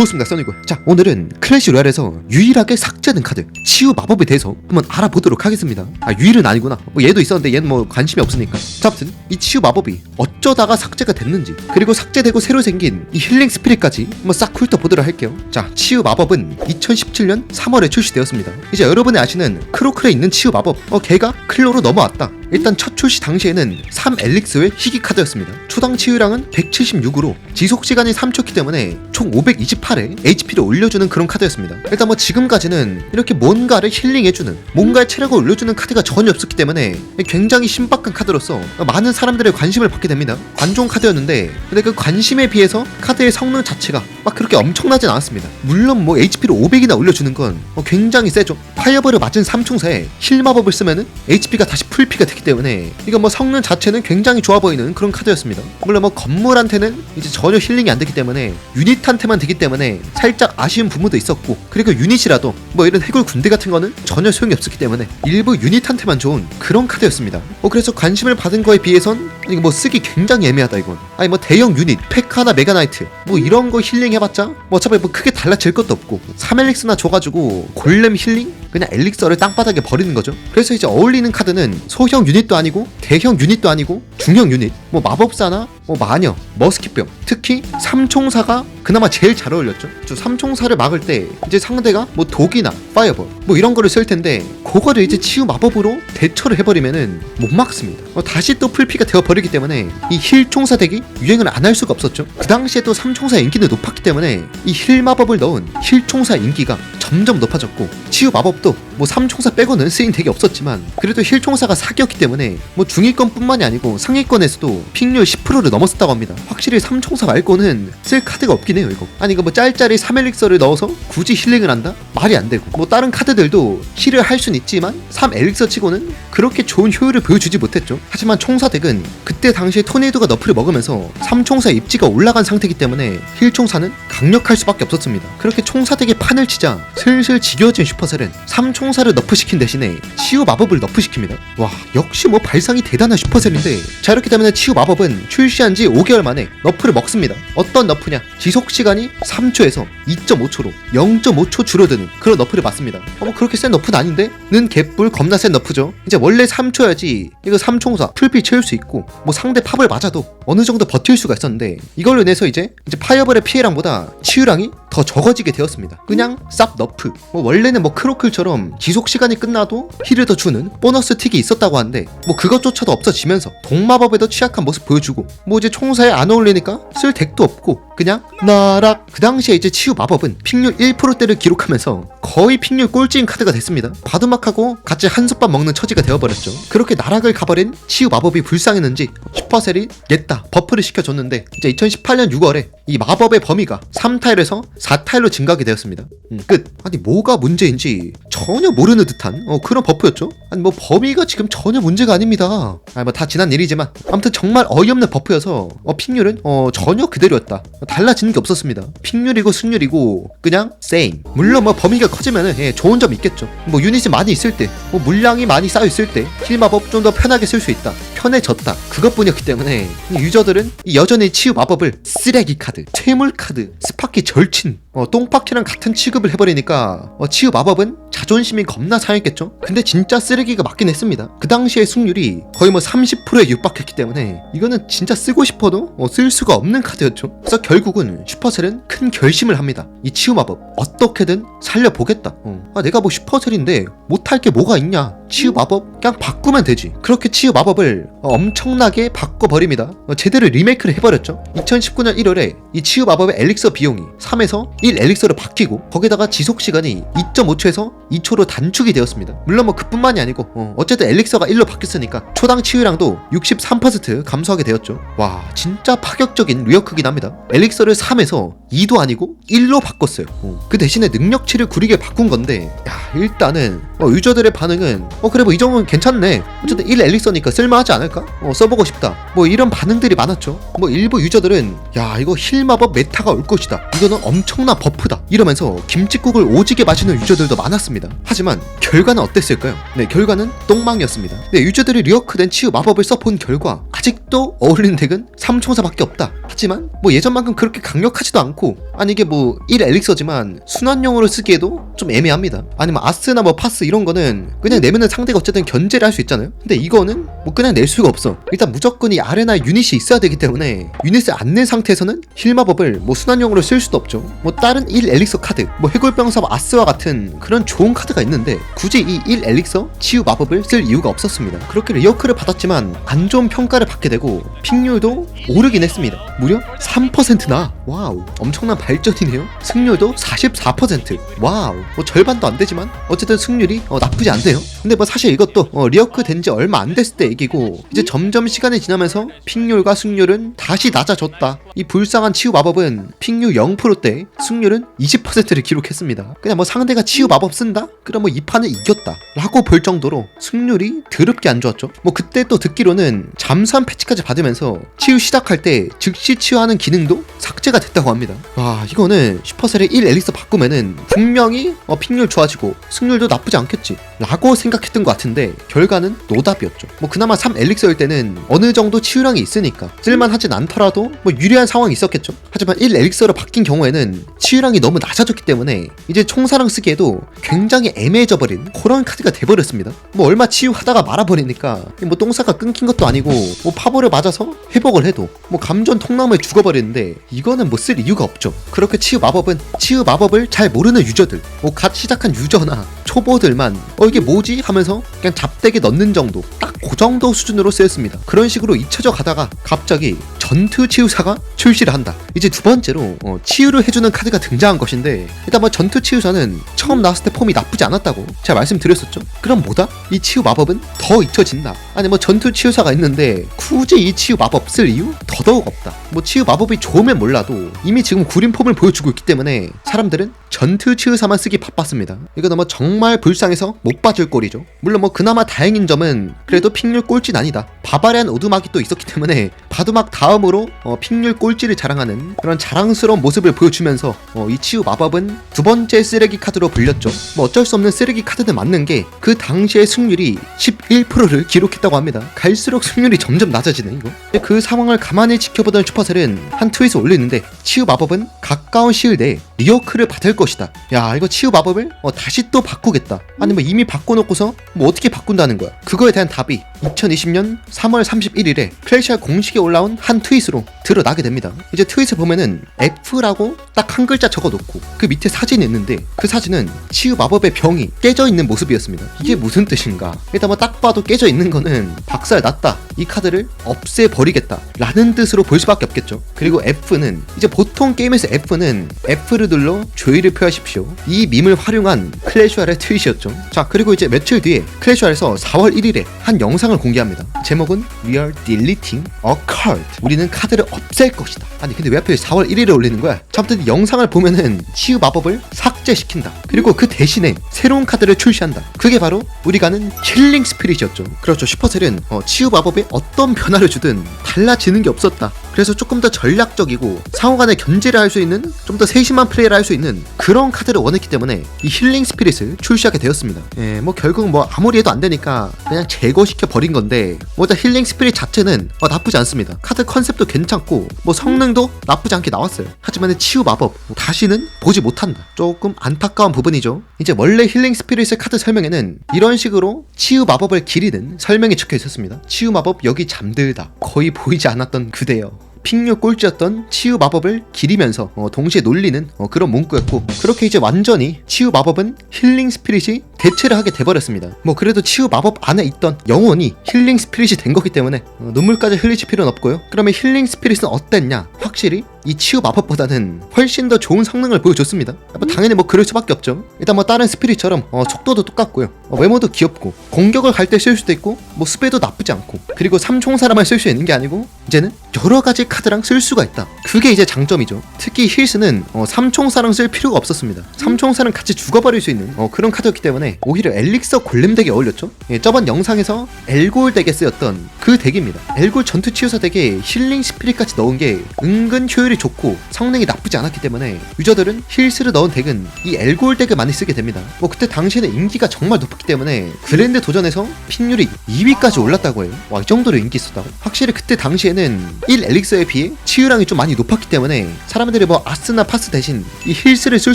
좋습니다 써니고 자 오늘은 클래시 로얄에서 유일하게 삭제된 카드 치유 마법에 대해서 한번 알아보도록 하겠습니다. 아 유일은 아니구나. 뭐 얘도 있었는데 얘는 뭐 관심이 없으니까. 자 아무튼 이 치유 마법이 어쩌다가 삭제가 됐는지 그리고 삭제되고 새로 생긴 이 힐링 스피릿까지 한번 싹 훑어보도록 할게요. 자 치유 마법은 2017년 3월에 출시되었습니다. 이제 여러분이 아시는 크로클에 있는 치유 마법 어 걔가 클로로 넘어왔다 일단 첫 출시 당시에는 3 엘릭스의 희귀 카드였습니다. 초당 치유량은 176으로 지속 시간이 3초기 때문에 총 528에 HP를 올려주는 그런 카드였습니다. 일단 뭐 지금까지는 이렇게 뭔가를 힐링해주는 뭔가의 체력을 올려주는 카드가 전혀 없었기 때문에 굉장히 신박한 카드로서 많은 사람들의 관심을 받게 됩니다. 관종 카드였는데 근데 그 관심에 비해서 카드의 성능 자체가 막 그렇게 엄청나진 않았습니다. 물론 뭐 HP를 500이나 올려주는 건 어, 굉장히 세죠. 파이어볼을 맞은 삼총사에 힐 마법을 쓰면은 HP가 다시 풀피가 되기 때문에 이거 뭐 성능 자체는 굉장히 좋아 보이는 그런 카드였습니다. 물론 뭐 건물한테는 이제 전혀 힐링이 안 되기 때문에 유닛한테만 되기 때문에 살짝 아쉬운 부분도 있었고 그리고 유닛이라도 뭐 이런 해골 군대 같은 거는 전혀 소용이 없었기 때문에 일부 유닛한테만 좋은 그런 카드였습니다. 어 그래서 관심을 받은 거에 비해선 이거 뭐 쓰기 굉장히 애매하다 이건. 아니 뭐 대형 유닛, 페카나 메가나이트 뭐 이런 거 힐링 해봤자 뭐 어차피 뭐 크게 달라질 것도 없고 3엘릭스나 줘가지고 골렘 힐링 그냥 엘릭서를 땅바닥에 버리는 거죠. 그래서 이제 어울리는 카드는 소형 유닛도 아니고 대형 유닛도 아니고 중형 유닛, 뭐 마법사나 뭐 마녀, 머스킷병, 특히 삼총사가 그나마 제일 잘 어울렸죠. 저 삼총사를 막을 때 이제 상대가 뭐 독이나 파이어볼 뭐 이런 거를 쓸 텐데 그거를 이제 치유 마법으로 대처를 해버리면은 못 막습니다. 어, 다시 또 풀피가 되어 버리기 때문에 이 힐 총사 덱이 유행을 안 할 수가 없었죠. 그 당시에 또 삼총사 인기는 높았기 때문에 이 힐 마법을 넣은 힐 총사 인기가 점점 높아졌고 치유 마법 도뭐 삼총사 빼고는 쓰인 덱이 없었지만 그래도 힐 총사가 사기였기 때문에 뭐 중위권뿐만이 아니고 상위권에서도 픽률 10%를 넘었었다고 합니다. 확실히 삼총사 말고는 쓸 카드가 없긴 해요 이거. 아니 이거 뭐 짤짤이 3엘릭서를 넣어서 굳이 힐링을 한다? 말이 안 되고 뭐 다른 카드들도 힐을 할 순 있지만 3엘릭서 치고는 그렇게 좋은 효율을 보여주지 못했죠. 하지만 총사 덱은 그때 당시에 토네이도가 너프를 먹으면서 삼총사 입지가 올라간 상태이기 때문에 힐 총사는 강력할 수밖에 없었습니다. 그렇게 총사 덱에 판을 치자 슬슬 지겨워진 슈퍼셀은 삼총사를 너프시킨 대신에 치유 마법을 너프시킵니다. 와 역시 뭐 발상이 대단한 슈퍼셀인데 자 이렇게 되면 치유 마법은 출시한 지 5개월 만에 너프를 먹습니다. 어떤 너프냐? 지속 시간이 3초에서 2.5초로 0.5초 줄어드는 그런 너프를 받습니다. 어, 뭐 그렇게 센 너프는 아닌데? 는 개뿔 겁나 센 너프죠. 이제 원래 3초야지 이거 삼총사 풀피 채울 수 있고 뭐 상대 팝을 맞아도 어느 정도 버틸 수가 있었는데 이걸로 인해서 이제 이제 파이어볼의 피해량보다 치유량이 더 적어지게 되었습니다. 그냥 쌉 너프. 뭐 원래는 뭐 크로클처럼 지속 시간이 끝나도 힐을 더 주는 보너스 틱이 있었다고 하는데 뭐 그것조차도 없어지면서 동마법에도 취약한 모습 보여주고 뭐 이제 총사에 안 어울리니까 쓸 덱도 없고 그냥 나락 그 당시에 이제 치유 마법은 픽률 1%대를 기록하면서 거의 픽률 꼴찌인 카드가 됐습니다. 바두막하고 같이 한솥밥 먹는 처지가 되어버렸죠. 그렇게 나락을 가버린 치유 마법이 불쌍했는지 슈 퍼셀이 냈다 버프를 시켜줬는데 이제 2018년 6월에 이 마법의 범위가 3타일에서 4타일로 증가하게 되었습니다. 음, 끝. 아니 뭐가 문제인지 전혀 모르는 듯한 어, 그런 버프였죠. 아니 뭐 범위가 지금 전혀 문제가 아닙니다. 아니 뭐다 지난 일이지만 아무튼 정말 어이없는 버프여서 어, 픽률은 어, 전혀 그대로였다. 달라지는 게 없었습니다. 픽률이고 승률이고 그냥 세임. 물론 뭐 범위가 커지면은 예, 좋은 점 있겠죠. 뭐 유닛이 많이 있을 때, 뭐 물량이 많이 쌓여 있을 때 힐 마법 좀 더 편하게 쓸 수 있다. 편해졌다. 그것뿐이었기 때문에 유저들은 이 여전히 치유 마법을 쓰레기 카드, 퇴물 카드, 스파키 절친, 어, 똥파키랑 같은 취급을 해버리니까 어, 치유 마법은 자존심이 겁나 상했겠죠? 근데 진짜 쓰레기가 맞긴 했습니다. 그 당시의 승률이 거의 뭐 30%에 육박했기 때문에 이거는 진짜 쓰고 싶어도 어, 쓸 수가 없는 카드였죠. 그래서 결국은 슈퍼셀은 큰 결심을 합니다. 이 치유 마법 어떻게든 살려보겠다. 어. 아, 내가 뭐 슈퍼셀인데 못할 게 뭐가 있냐? 치유 마법 그냥 바꾸면 되지. 그렇게 치유 마법을 어, 엄청나게 바꿔버립니다. 어, 제대로 리메이크를 해버렸죠. 2019년 1월에 이 치유 마법의 엘릭서 비용이 3에서 1 엘릭서로 바뀌고 거기다가 지속 시간이 2.5초에서 2초로 단축이 되었습니다. 물론 뭐 그뿐만이 아니고 어, 어쨌든 엘릭서가 1로 바뀌었으니까 초당 치유량도 63% 감소하게 되었죠. 와 진짜 파격적인 리어크긴 합니다. 엘릭서를 3에서 2도 아니고 1로 바꿨어요. 어, 그 대신에 능력치를 구리게 바꾼 건데 야 일단은 어, 유저들의 반응은 어 그래 뭐 이 정도는 괜찮네. 어쨌든 1 엘릭서니까 쓸만하지 않을까? 어 써보고 싶다. 뭐 이런 반응들이 많았죠. 뭐 일부 유저들은 야 이거 힐 마법 메타가 올 것이다. 이거는 엄청난 버프다. 이러면서 김치국을 오지게 마시는 유저들도 많았습니다. 하지만 결과는 어땠을까요? 네 결과는 똥망이었습니다. 네 유저들이 리어크된 치유 마법을 써본 결과 아직도 어울리는 덱은 삼총사밖에 없다. 하지만 뭐 예전만큼 그렇게 강력하지도 않고 아니 이게 뭐 1 엘릭서지만 순환용으로 쓰기에도 좀 애매합니다. 아니면 아스나 뭐 파스 이런 거는 그냥 내면은 상대가 어쨌든 견제를 할 수 있잖아요. 근데 이거는 뭐 그냥 낼 수가 없어. 일단 무조건 이 아레나 유닛이 있어야 되기 때문에 유닛을 안 낸 상태에서는 힐 마법을 뭐 순환용으로 쓸 수도 없죠. 뭐 다른 1 엘릭서 카드, 뭐 해골병사 아스와 같은 그런 좋은 카드가 있는데 굳이 이 1 엘릭서 치유 마법을 쓸 이유가 없었습니다. 그렇게 리어크를 받았지만 안 좋은 평가를 받게 되고 픽률도 오르긴 했습니다. 무려 3%나 와우 엄청난 발전이네요. 승률도 44% 와우 뭐 절반도 안 되지만 어쨌든 승률이 어, 나쁘지 않네요. 근데 뭐 사실 이것도 어, 리어크 된 지 얼마 안 됐을 때 얘기고 이제 점점 시간이 지나면서 픽률과 승률은 다시 낮아졌다. 이 불쌍한 치유 마법은 픽률 0%대 승률은 20%를 기록했습니다. 그냥 뭐 상대가 치유 마법 쓴다? 그럼 뭐 이 판을 이겼다. 라고 볼 정도로 승률이 더럽게 안 좋았죠. 뭐 그때 또 듣기로는 잠 수함 패치까지 받으면서 치유 시작할 때 즉시 치유하는 기능도 삭제가 됐다고 합니다. 와 이거는 슈퍼셀의 1 엘릭서 바꾸면은 분명히 어, 픽률 좋아지고 승률도 나쁘지 않겠지 라고 생각했던 것 같은데 결과는 노답이었죠. 뭐 그나마 3 엘릭서일 때는 어느 정도 치유량이 있으니까 쓸만하진 않더라도 뭐 유리한 상황이 있었겠죠. 하지만 1 엘릭서로 바뀐 경우에는 치유량이 너무 낮아졌기 때문에 이제 총사랑 쓰기에도 굉장히 애매해져 버린 그런 카드가 돼버렸습니다. 뭐 얼마 치유하다가 말아버리니까 뭐 똥사가 끊긴 것도 아니고 뭐 파벌을 맞아서 회복을 해도 뭐 감전 통나무에 죽어버리는데 이거는 뭐 쓸 이유가 없죠. 그렇게 치유 마법은 치유 마법을 잘 모르는 유저들, 뭐 갓 시작한 유저나 초보들만 어 이게 뭐지 하면서 그냥 잡대게 넣는 정도 딱 그 정도 수준으로 쓰였습니다. 그런 식으로 잊혀져 가다가 갑자기 전투 치유사가 출시를 한다. 이제 두 번째로 어, 치유를 해주는 카드가 등장한 것인데 일단 뭐 전투 치유사는 처음 나왔을 때 폼이 나쁘지 않았다고 제가 말씀드렸었죠. 그럼 뭐다? 이 치유 마법은 더 잊혀진다. 아니 뭐 전투 치유사가 있는데 굳이 이 치유 마법 쓸 이유 더더욱 없다. 뭐 치유 마법이 좋으면 몰라도 이미 지금 구린 폼을 보여주고 있기 때문에 사람들은 전투 치유사만 쓰기 바빴습니다. 이거 너무 정말 불쌍해서 못 봐줄 꼴이죠. 물론 뭐 그나마 다행인 점은 그래도 픽률 꼴찌는 아니다. 바바리안 오두막이 또 있었기 때문에 바두막 다음으로 어, 픽률 꼴찌를 자랑하는 그런 자랑스러운 모습을 보여주면서 어, 이 치유 마법은 두 번째 쓰레기 카드로 불렸죠. 뭐 어쩔 수 없는 쓰레기 카드는 맞는 게 그 당시의 승률이 11%를 기록했다고 합니다. 갈수록 승률이 점점 낮아지네 이거. 그 상황을 가만히 지켜보던 슈퍼셀은 한 트윗을 올리는데 치유 마법은 가까운 시일 내에 리어크를 받을 것이다. 야 이거 치유 마법을 어, 다시 또 바꾸겠다. 아니 뭐 이미 바꿔놓고서 뭐 어떻게 바꾼다는 거야. 그거에 대한 답이 2020년 3월 31일에 클래시아 공식에 올라온 한 트윗으로 드러나게 됩니다. 이제 트윗을 보면은 F라고 딱 한 글자 적어놓고 그 밑에 사진이 있는데 그 사진은 치유 마법의 병이 깨져 있는 모습이었습니다. 이게 무슨 뜻인가? 일단 뭐 딱 봐도 깨져 있는 거는 박살 났다. 이 카드를 없애 버리겠다. 라는 뜻으로 볼 수밖에 없겠죠. 그리고 F는 이제 보통 게임에서 F는 F를 눌러 조의를 표하십시오. 이 밈을 활용한 클래슈알의 트윗이었죠. 자 그리고 이제 며칠 뒤에 클래슈알에서 4월 1일에 한 영상 을 공개합니다. 제목은 We are deleting a card. 우리는 카드를 없앨 것이다. 아니 근데 왜 하필 4월 1일에 올리는 거야? 자, 아무튼 영상을 보면은 치유 마법을 삭제시킨다. 그리고 그 대신에 새로운 카드를 출시한다. 그게 바로 우리가 아는 힐링 스피릿이었죠. 그렇죠. 슈퍼셀은 어, 치유 마법에 어떤 변화를 주든 달라지는 게 없었다. 그래서 조금 더 전략적이고 상호간에 견제를 할 수 있는 좀 더 세심한 플레이를 할 수 있는 그런 카드를 원했기 때문에 이 힐링 스피릿을 출시하게 되었습니다. 예, 뭐 결국 뭐 아무리 해도 안 되니까 그냥 제거시켜 버린 건데 뭐 일단 힐링 스피릿 자체는 어, 나쁘지 않습니다. 카드 컨셉도 괜찮고 뭐 성능도 나쁘지 않게 나왔어요. 하지만 치유 마법 뭐 다시는 보지 못한다. 조금 안타까운 부분이죠. 이제 원래 힐링 스피릿의 카드 설명에는 이런 식으로 치유 마법을 기리는 설명이 적혀 있었습니다. 치유 마법 여기 잠들다. 거의 보이지 않았던 그대여. 픽류 꼴찌였던 치유 마법을 기리면서 어, 동시에 놀리는 어, 그런 문구였고 그렇게 이제 완전히 치유 마법은 힐링 스피릿이 대체를 하게 돼버렸습니다. 뭐 그래도 치유 마법 안에 있던 영혼이 힐링 스피릿이 된 거기 때문에 어, 눈물까지 흘리실 필요는 없고요. 그러면 힐링 스피릿은 어땠냐? 확실히 이 치유 마법보다는 훨씬 더 좋은 성능을 보여줬습니다. 뭐 당연히 뭐 그럴 수밖에 없죠. 일단 뭐 다른 스피릿처럼 어, 속도도 똑같고요. 어, 외모도 귀엽고 공격을 갈 때 쓸 수도 있고 뭐 스페도 나쁘지 않고 그리고 삼총사람을 쓸수 있는 게 아니고 이제는 여러 가지 카드랑 쓸 수가 있다. 그게 이제 장점이죠. 특히 힐스는 어, 삼총사랑 쓸 필요가 없었습니다. 삼총사랑 같이 죽어버릴 수 있는 어, 그런 카드였기 때문에 오히려 엘릭서 골렘 덱에 어울렸죠. 예, 저번 영상에서 엘골 덱에 쓰였던 그 덱입니다. 엘골 전투 치유사 덱에 힐링 스피릿까지 넣은 게 은근 효율이 좋고 성능이 나쁘지 않았기 때문에 유저들은 힐스를 넣은 덱은 이 엘골 덱을 많이 쓰게 됩니다. 뭐 그때 당시에는 인기가 정말 높았기 때문에 그랜드 도전에서 픽률이 2위까지 올랐다고 해요. 와, 이 정도로 인기 있었다고? 확실히 그때 당시에는 1 엘릭서에 비해 치유량이 좀 많이 높았기 때문에 사람들이 뭐 아스나 파스 대신 이 힐스를 쓸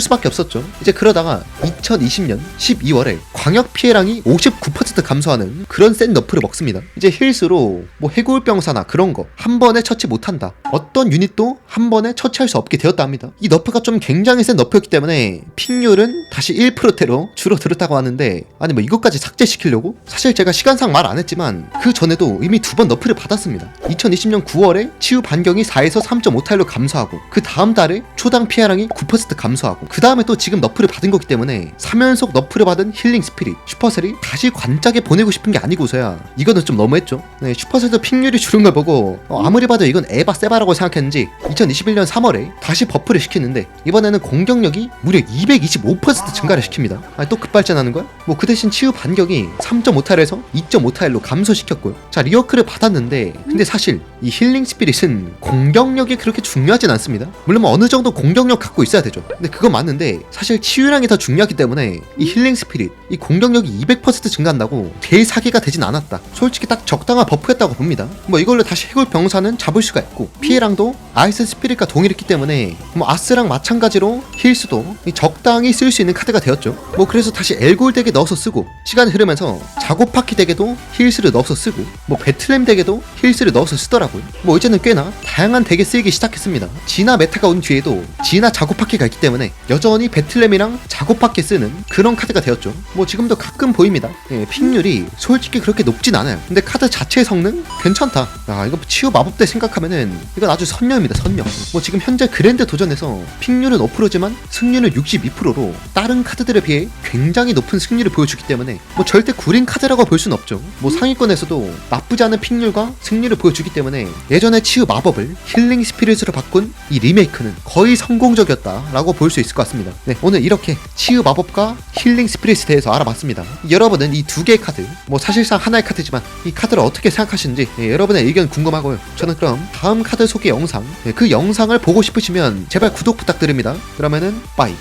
수밖에 없었죠. 이제 그러다가 2020년 12월에 광역 피해량이 59% 감소하는 그런 센 너프를 먹습니다. 이제 힐스로 뭐 해골병사나 그런 거 한 번에 처치 못한다. 어떤 유닛도 한 번에 처치할 수 없게 되었다 합니다. 이 너프가 좀 굉장히 센 너프였기 때문에 픽률은 다시 1%대로 줄어들었다고 하는데 아니 뭐 이것까지 삭제시키려고? 사실 제가 시간상 말 안 했지만 그 전에도 이미 두 번 너프를 받았습니다. 2020년 9월에 치유 반경이 4에서 3.5타일로 감소하고 그 다음 달에 초당 피해량이 9% 감소하고 그 다음에 또 지금 너프를 받은 거기 때문에 3연속 너프를 받은 힐링 스피릿 슈퍼셀이 다시 관짝에 보내고 싶은 게 아니고서야 이거는 좀 너무했죠. 네, 슈퍼셀도 픽률이 줄은 걸 보고 어, 아무리 봐도 이건 에바 세바라고 생각했는지 2021년 3월에 다시 버프를 시키는데 이번에는 공격력이 무려 225% 증가를 시킵니다. 아니 또 급발전하는 거야? 뭐 그 대신 치유 반격이 3.5타일에서 2.5타일로 감소시켰고요. 자 리어크를 받았는데 근데 사실 이 힐링 스피릿은 공격력이 그렇게 중요하진 않습니다. 물론 뭐 어느 정도 공격력 갖고 있어야 되죠. 근데 그건 맞는데 사실 치유량이 더 중요하기 때문에 이 힐링 스피릿 이 공격력이 200% 증가한다고 제일 사기가 되진 않았다. 솔직히 딱 적당한 버프였다고 봅니다. 뭐 이걸로 다시 해골 병사는 잡을 수가 있고 피해량도 아이스 스피릿과 동일했기 때문에 뭐 아스랑 마찬가지로 힐스도 이 적당히 쓸 수 있는 카드가 되었죠. 뭐 그래서 다시 엘골 덱에 넣어서 쓰고 시간이 흐르면서 자고파키 덱에도 힐스를 넣어서 쓰고 뭐 배틀램 덱에도 힐스를 넣어서 쓰더라고요. 뭐 이제는 꽤나 다양한 덱에 쓰이기 시작했습니다. 진화 메타가 온 뒤에도 진화 자고파키가 있기 때문에 여전히 배틀램이랑 자고파키 쓰는 그런 카드가 되었죠. 뭐 지금도 가끔 보입니다. 예, 픽률이 솔직히 그렇게 높진 않아요. 근데 카드 자체 성능 괜찮다. 아 이거 치유 마법대 생각하면은 이건 아주 선녀입니다. 선녀. 뭐 지금 현재 그랜드 도전에서 픽률은 5%지만 승률은 62%로 다른 카드들에 비해 굉장히 높은 승률을 보여주기 때문에 뭐 절대 구린 카드라고 볼 수는 없죠. 뭐 상위권에서도 나쁘지 않은 픽률과 승률을 보여주기 때문에 예전에 치유 마법을 힐링 스피릿으로 바꾼 이 리메이크는 거의 성공적이었다라고 볼 수 있을 것 같습니다. 네, 오늘 이렇게 치유 마법과 힐링 스피릿 에 대해서 알아봤습니다. 여러분은 이 두 개의 카드, 뭐 사실상 하나의 카드지만 이 카드를 어떻게 생각하시는지 예, 여러분의 의견 궁금하고요. 저는 그럼 다음 카드 소개 영상, 예, 그 영상을 보고 싶으시면 제발 구독 부탁드립니다. 그러면은 빠이.